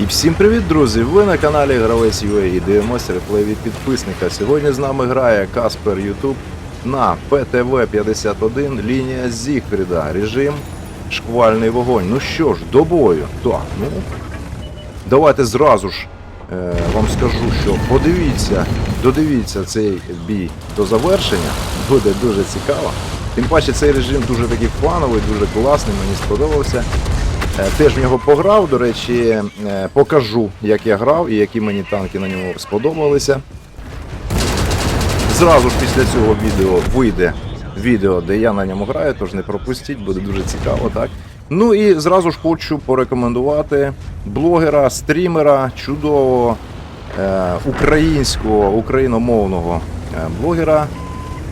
І всім привіт, друзі! Ви на каналі Гравець UA і дивимося реплей від підписника. Сьогодні з нами грає Каспер Ютуб на ПТВ 51 лінія Зігфріда. Режим шквальний вогонь. Ну що ж, до бою. Так, ну давайте зразу ж е, вам скажу, що подивіться, додивіться цей бій до завершення. Буде дуже цікаво. Тим паче цей режим дуже такий фановий, дуже класний, мені сподобався. Е, Теж в нього пограв, до речі, е, покажу, як я грав і які мені танки на ньому сподобалися. Зразу ж після цього відео вийде відео, де я на ньому граю, тож не пропустіть, буде дуже цікаво, так? Ну і зразу ж хочу порекомендувати блогера, стрімера, чудового е, українського, україномовного е, блогера.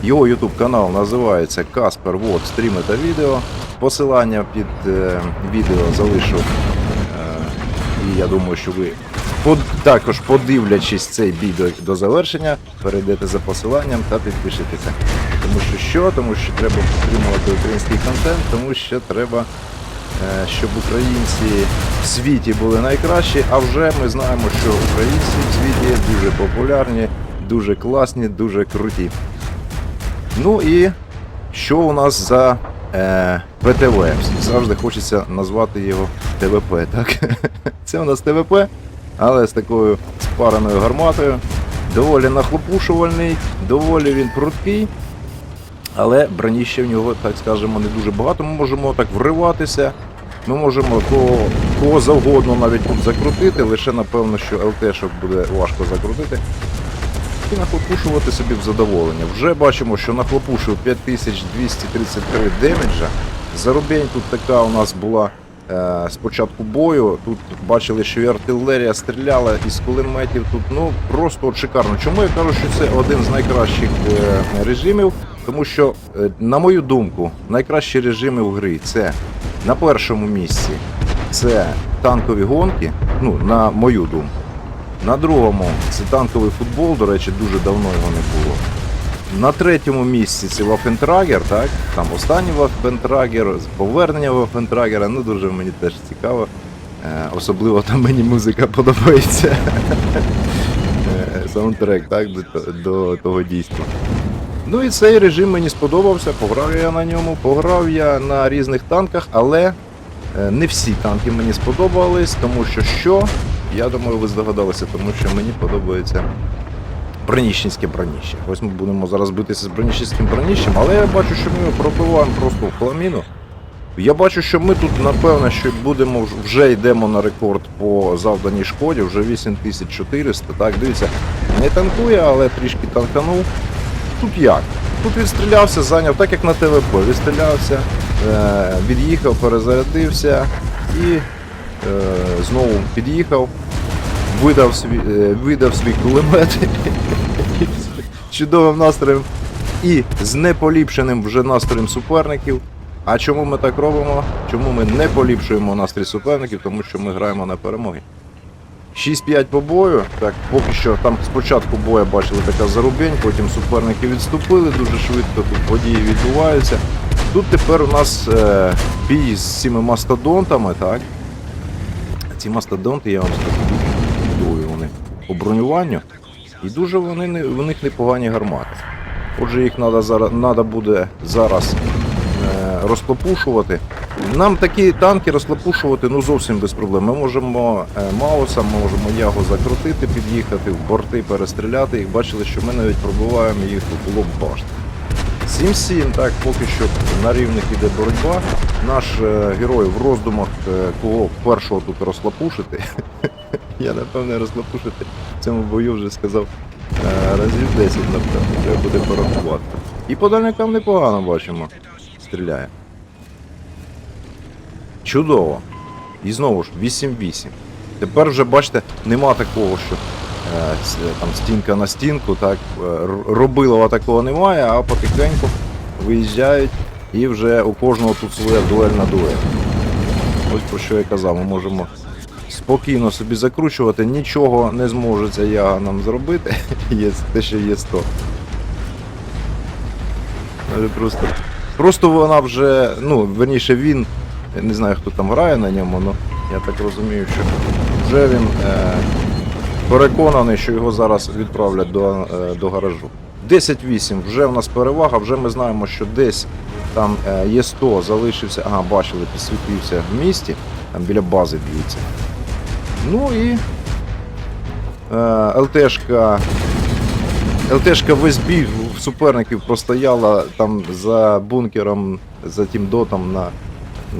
Його YouTube канал називається Каспер Вот стріми та відео. Посилання під е, відео залишу. Е, і я думаю, що ви також подивлячись цей бій до, до завершення, перейдете за посиланням та підпишетеся. Тому що що? Тому що треба підтримувати український контент, тому що треба, е, щоб українці в світі були найкращі. А вже ми знаємо, що українці в світі дуже популярні, дуже класні, дуже круті. Ну і що у нас за е, ПТВ? Завжди хочеться назвати його ТВП, так? Це у нас ТВП, але з такою спараною гарматою. Доволі нахлопушувальний, доволі він пруткий. Але броніще в нього, так скажемо, не дуже багато. Ми можемо так вриватися. Ми можемо кого, кого завгодно навіть тут закрутити, лише напевно, що ЛТшок буде важко закрутити і нахлопушувати собі в задоволення. Вже бачимо, що нахлопушив 5233 демеджа. Зарубень тут така у нас була е, з бою. Тут бачили, що і артилерія стріляла із кулеметів. Тут ну просто от шикарно. Чому я кажу, що це один з найкращих е, режимів? Тому що, е, на мою думку, найкращі режими в грі це на першому місці це танкові гонки. Ну, на мою думку. На другому це танковий футбол, до речі, дуже давно його не було. На третьому місці це Вафентрагер, так? Там останній Вафентрагер, повернення Вафентрагера, ну дуже мені теж цікаво. Е, особливо там мені музика подобається. Е, Саундтрек, так, до, до того дійства. Ну і цей режим мені сподобався, пограв я на ньому, пограв я на різних танках, але е, не всі танки мені сподобались, тому що що? Я думаю, ви здогадалися, тому що мені подобається броніщенське броніще. Ось ми будемо зараз битися з броніщенським броніщем, але я бачу, що ми пробиваємо просто в хламіну. Я бачу, що ми тут, напевно, що будемо вже йдемо на рекорд по завданій шкоді, вже 8400. Так, дивіться, не танкує, але трішки танканув. Тут як? Тут відстрілявся, зайняв, так як на ТВП, відстрілявся, е, від'їхав, перезарядився і знову під'їхав, видав свій, е, видав свій кулемет чудовим настроєм і з неполіпшеним вже настроєм суперників. А чому ми так робимо? Чому ми не поліпшуємо настрій суперників? Тому що ми граємо на перемоги. 6-5 по бою. Так, поки що там спочатку боя бачили така зарубень, потім суперники відступили дуже швидко, тут події відбуваються. Тут тепер у нас е, бій з цими мастодонтами, так? Ці мастодонти, я вам скажу, дуже вони по бронюванню. І дуже вони не, в них непогані гармати. Отже, їх треба зараз надо буде зараз е, розклопушувати. Нам такі танки розклопушувати ну зовсім без проблем. Ми можемо е, Маусом, ми можемо Ягу закрутити, під'їхати, в борти перестріляти їх. Бачили, що ми навіть пробиваємо їх у лоб башти. 7-7, так, поки що на рівних іде боротьба. Наш е, герой в роздумах, е, кого першого тут розклопушити. Я напевне розклопушити в цьому бою вже сказав е, разів 10, напевно, треба буде порахувати. І по дальникам непогано бачимо. Стріляє. Чудово. І знову ж 8-8. Тепер вже бачите, нема такого, що там стінка на стінку, так, е, робилова такого немає, а потихеньку виїжджають і вже у кожного тут своя дуельна дуель. Ось про що я казав, ми можемо спокійно собі закручувати, нічого не зможе ця яга нам зробити, є те, що є 100. Просто, просто вона вже, ну, верніше він, я не знаю хто там грає на ньому, але я так розумію, що вже він е, переконаний, що його зараз відправлять до, е, до гаражу. 10-8, вже в нас перевага, вже ми знаємо, що десь там е, є 100, залишився. Ага, бачили, підсвітився в місті, там біля бази б'ються. Ну і е, ЛТшка. ЛТшка весь бій в суперників простояла там за бункером, за тим дотом на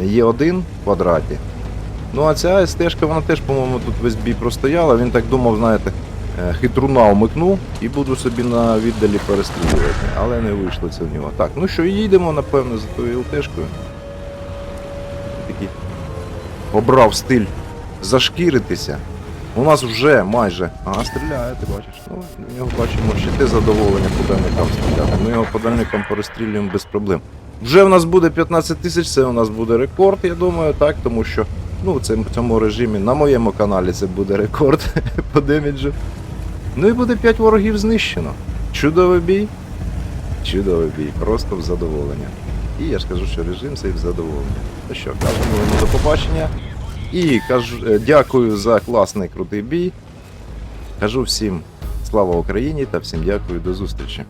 Е1 квадраті. Ну а ця СТшка, вона теж, по-моєму, тут весь бій простояла. Він так думав, знаєте, е, хитруна умикнув і буду собі на віддалі перестрілювати. Але не вийшло це в нього. Так, ну що, їдемо, напевно, за тою ЛТшкою. Такий обрав стиль зашкіритися. У нас вже майже. Ага, стріляє, ти бачиш. Ну, в нього бачимо ще те задоволення по дальникам стріляти. Ми його по дальникам перестрілюємо без проблем. Вже в нас буде 15 тисяч, це у нас буде рекорд, я думаю, так, тому що ну, в цьому режимі на моєму каналі це буде рекорд по деміджу. Ну і буде 5 ворогів знищено. Чудовий бій. Чудовий бій, просто в задоволення. І я ж кажу, що режим цей в задоволення. Ну що, кажемо йому до побачення. І кажу, е, дякую за класний крутий бій. Кажу всім слава Україні та всім дякую, до зустрічі.